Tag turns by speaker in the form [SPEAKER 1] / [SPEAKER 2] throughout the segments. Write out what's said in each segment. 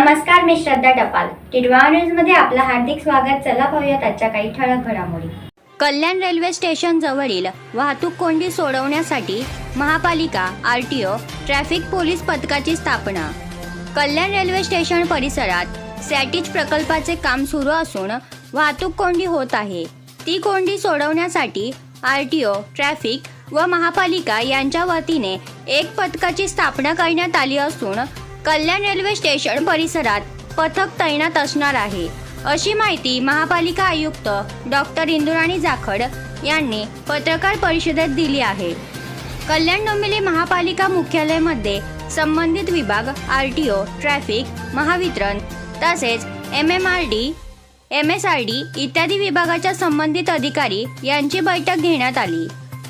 [SPEAKER 1] नमस्कार मी श्रद्धा टपाल. टिडवा न्यूजमध्ये आपलं हार्दिक स्वागत. चला पाहूयात आजच्या काही ठळक घडामोडी.
[SPEAKER 2] कल्याण रेल्वे स्टेशन जवळील वाहतूक कोंडी सोडवण्यासाठी महापालिका R T O traffic police पथकाची स्थापना. कल्याण रेल्वे स्टेशन परिसरात सॅटिज प्रकल्पाचे काम सुरू असून वाहतूक कोंडी होत आहे. ती कोंडी सोडवण्यासाठी आर टी ओ ट्रॅफिक व महापालिका यांच्या वतीने एक पथकाची स्थापना करण्यात आली असून कल्याण रेल्वे स्टेशन परिसरात पथक तैनात असणार आहे. अशी माहिती महापालिका आयुक्त डॉक्टर इंदुराणी जाखड यांनी पत्रकार परिषदेत दिली आहे. कल्याण डोंबिवली महापालिका मुख्यालयामध्ये संबंधित विभाग R T O traffic Mahavitaran तसेच M M R D M S R D इत्यादी विभागाच्या संबंधित अधिकारी यांची बैठक घेण्यात आली.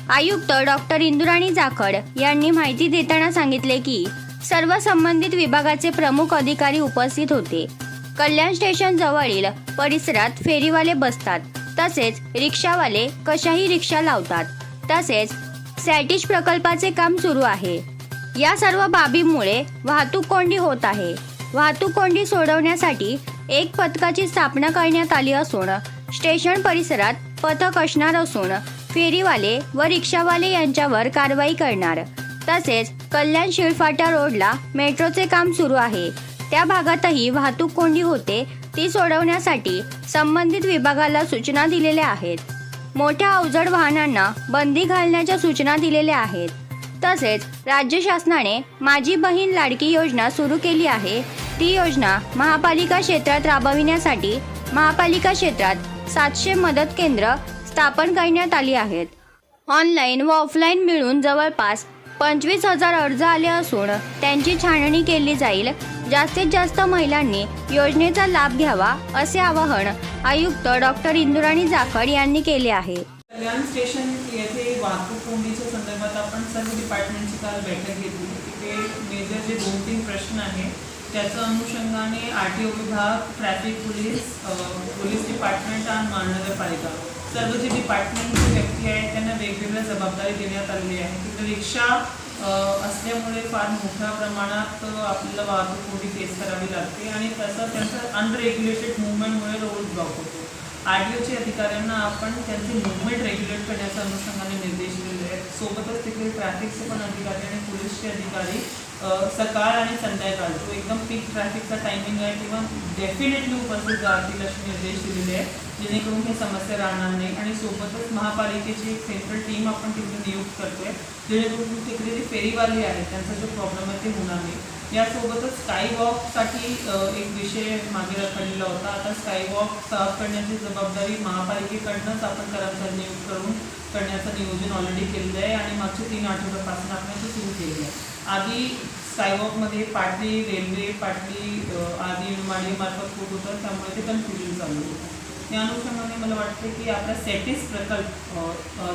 [SPEAKER 2] आयुक्त डॉक्टर इंदुराणी जाखड यांनी माहिती देताना सांगितले की सर्व संबंधित विभागाचे प्रमुख अधिकारी उपस्थित होते. कल्याण स्टेशन जवळील परिसरात फेरीवाले बसतात. तसेच रिक्षावाले कशाही रिक्षा लावतात. तसेच सॅटिश प्रकल्पाचे काम सुरू आहे. या सर्व बाबींमुळे वाहतूक कोंडी होत आहे. वाहतूक कोंडी सोडवण्यासाठी एक पथकाची स्थापना करण्यात आली असून स्टेशन परिसरात पथक असणार असून फेरीवाले व रिक्षावाले यांच्यावर कारवाई करणार. तसेच कल्याण शिळफाटा रोडला मेट्रोचे काम सुरू आहे. त्या भागातही वाहतूक कोंडी होते. ती सोडवण्यासाठी संबंधित विभागाला सूचना दिलेल्या आहेत. मोठ्या अवजड वाहनांना बंदी घालण्याच्या सूचना दिलेल्या आहेत. तसेच राज्य शासनाने माझी बहीण लाडकी योजना सुरू केली आहे. ती योजना महापालिका क्षेत्रात राबविण्यासाठी महापालिका क्षेत्रात सातशे मदत केंद्र स्थापन करण्यात आली आहेत. ऑनलाईन व ऑफलाईन मिळून जवळपास पंचवीस हजार अर्ज आले असून त्यांची छाननी केली जाईल. जास्तीत जास्त महिलांनी योजनेचा लाभ घ्यावा असे आवाहन आयुक्त डॉक्टर इंदुराणी जाखड यांनी केले आहे.
[SPEAKER 3] कल्याण स्टेशन येथे वाहतूक कोंडीच्या संदर्भात आपण सर्व डिपार्टमेंटची काल बैठक घेतली तिथे मेजर जे दोन तीन प्रश्न आहे त्याच्या अनुषंगाने आर टी ओ विभाग ट्रॅफिक पोलीस पोलीस डिपार्टमेंट आणि महानगरपालिका. सर्व जे डिपार्टमेंटचे व्यक्ती आहेत त्यांना वेगवेगळ्या जबाबदारी देण्यात आलेली आहे. तिथं रिक्षा असल्यामुळे फार मोठ्या प्रमाणात आपल्याला वाहतूक कोणी फेस करावी लागते आणि तसं त्यांचं अनरेग्युलेटेड मुवमेंटमुळे रोड ब्लॉक होतो. आर टी ओच्या अधिकाऱ्यांना आपण त्यांचे मुवमेंट रेग्युलेट करण्याच्या अनुषंगाने निर्देश दिलेले आहेत. सोबतच तिथे ट्रॅफिकचे पण अधिकारी आणि पोलीसचे अधिकारी सकाळ आणि संध्याकाळ जो एकदम पीक ट्रॅफिकचा टायमिंग आहे किंवा डेफिनेटली उपस्थित राहतील असे निर्देश दिलेले आहेत जेणेकरून ही समस्या राहणार नाही. आणि सोबतच महापालिकेची एक सेंट्रल टीम आपण तिथे नियुक्त करतोय जेणेकरून तिकडे जे फेरीवाले आहेत त्यांचा जो प्रॉब्लेम आहे ते होणार नाही. यासोबतच स्कायवॉकसाठी एक विषय मागे रखडलेला होता. आता स्कायवॉक साफ करण्याची जबाबदारी महापालिकेकडनंच आपण कर्मचारी नियुक्त करून करण्याचं नियोजन ऑलरेडी केलेलं आहे आणि मागचे तीन आठवड्यापासून आपण ते सुरू केलेलं आहे. आधी सायवॉकमध्ये पाटली रेल्वे पाटली आधी आदी मार्फत होत होतं त्यामुळे ते कन्फ्युजन चालू होतं. त्या अनुषंगाने मला वाटतं की आपला सेटिस प्रकल्प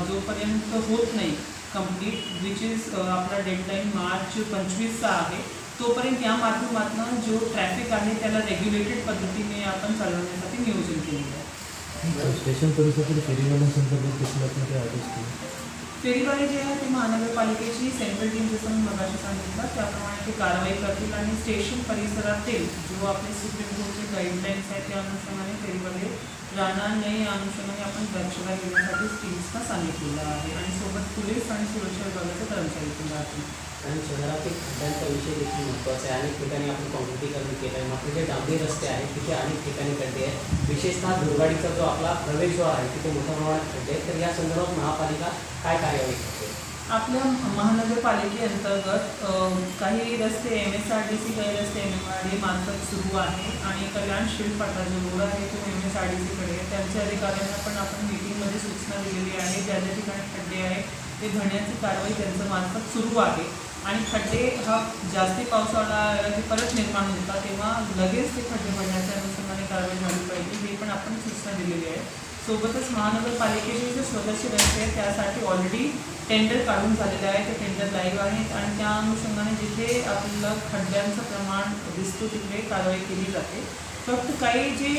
[SPEAKER 3] जोपर्यंत होत नाही कंप्लीट विच इज आपला डेडलाईन मार्च पंचवीसचा आहे तोपर्यंत या माध्यमातून जो ट्रॅफिक आहे त्याला रेग्युलेटेड पद्धतीने आपण चालवण्यासाठी नियोजन केलेलं आहे.
[SPEAKER 4] स्टेशन परिसरातील फेरीवाल्यांसंदर्भात देखील फेरीवारी
[SPEAKER 3] फेरीवाले जे आहे ते महानगरपालिकेची सेंट्रल टीम जसं मी मगाशी सांगितलं त्याप्रमाणे ते कारवाई करतील आणि स्टेशन परिसरातील जो आपले सुप्रीम कोर्टचे गाईडलाईन्स आहेत त्या अनुषंगाने फेरीवाले राहणार नाही. या अनुषंगाने आपण दक्षता घेण्यासाठी टीम्सना सांगितलेलं आहे. आणि सोबत पोलीस आणि सुरक्षा विभागाचे कर्मचारी पण राहतील.
[SPEAKER 5] आणि शहरातील खड्ड्यांचा विषय देखील महत्त्वाचा आहे. अनेक ठिकाणी आपण कॉन्क्रिटीकरण केलं आहे मात्र जे डांबरी रस्ते आहेत तिथे अनेक ठिकाणी खड्डे आहेत. विशेषतः दुर्गाडीचा जो आपला प्रवेशद्वार आहे तिथे मोठ्या प्रमाणात खड्डे आहेत. तर या संदर्भात महापालिका काय कार्यवाही करते?
[SPEAKER 3] आपल्या महानगरपालिकेअंतर्गत काही रस्ते M S R D C काही रस्ते एम एम आर डी मार्फत सुरू आहे. आणि कल्याण शिल्डपाटा जो रोड आहे तो एम एस आर डी सीकडे आहे. त्यांच्या अधिकाऱ्यांना पण आपण मीटिंगमध्ये सूचना दिलेली आहे. ज्या ज्या ठिकाणी खड्डे आहेत ते भरण्याची कारवाई त्यांचं मार्फत सुरू आहे. आणि खड्डे हा जास्ती पावसाळा आला की परत निर्माण होता तेव्हा लगेच ते खड्डे पडण्याच्या अनुषंगाने कारवाई झाली पाहिजे. हे पण आपण सूचना दिलेली आहे. सोबतच महानगरपालिकेचे जे सदस्य रस्ते आहेत त्यासाठी ऑलरेडी टेंडर काढून झालेले आहे ते टेंडर लाईव्ह आहेत आणि त्या अनुषंगाने जिथे आपल्याला खड्ड्यांचं प्रमाण दिसतो तिथे कारवाई केली जाते. फक्त काही जे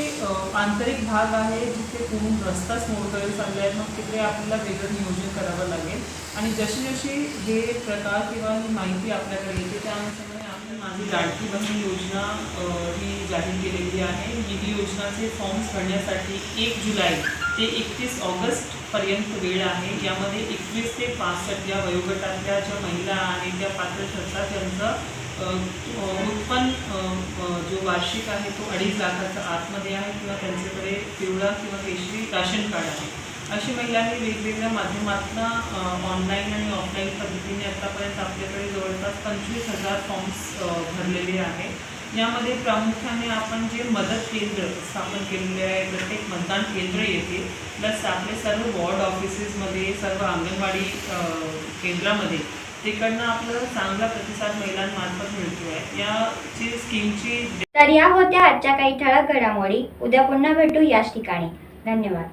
[SPEAKER 3] आंतरिक भाग आहे जिथे पूर्ण रस्ताच मोडतोय चालले आहेत मग तिकडे आपल्याला वेगळं नियोजन करावं लागेल. आणि जशी जशी हे प्रकार किंवा ही माहिती आपल्याकडे येते त्या अनुषंगाने आम्ही माझी लाडकी बहीण योजना ही जाहीर केलेली आहे. निधी योजनाचे फॉर्म्स भरण्यासाठी एक जुलै ते एकतीस ऑगस्टपर्यंत वेळ आहे. यामध्ये एकवीस ते पासष्ट या वयोगटातल्या ज्या महिला आहेत त्या पात्र ठरतात त्यांचं उत्पन्न जो वार्षिक आहे तो अडीच लाखाचा आतमध्ये आहे किंवा त्यांच्याकडे पिवळा किंवा केशरी राशन कार्ड आहे. अशी महिलांनी वेगवेगळ्या माध्यमातून ऑनलाईन आणि ऑफलाईन पद्धतीने आतापर्यंत आपल्याकडे जवळपास पंचवीस हजार फॉर्म्स भरलेले आहे. यामध्ये प्रामुख्याने आपण जे मदत केंद्र स्थापन केलेले आहे प्रत्येक मतदान केंद्र येते प्लस आपले सर्व वॉर्ड ऑफिसेसमध्ये सर्व अंगणवाडी केंद्रामध्ये तिकडनं आपलं चांगला प्रतिसाद महिलांमार्फत मिळतोय. याची स्कीमची
[SPEAKER 1] तर या होत्या आजच्या काही ठळक घडामोडी. उद्या पुन्हा भेटू याच ठिकाणी. धन्यवाद.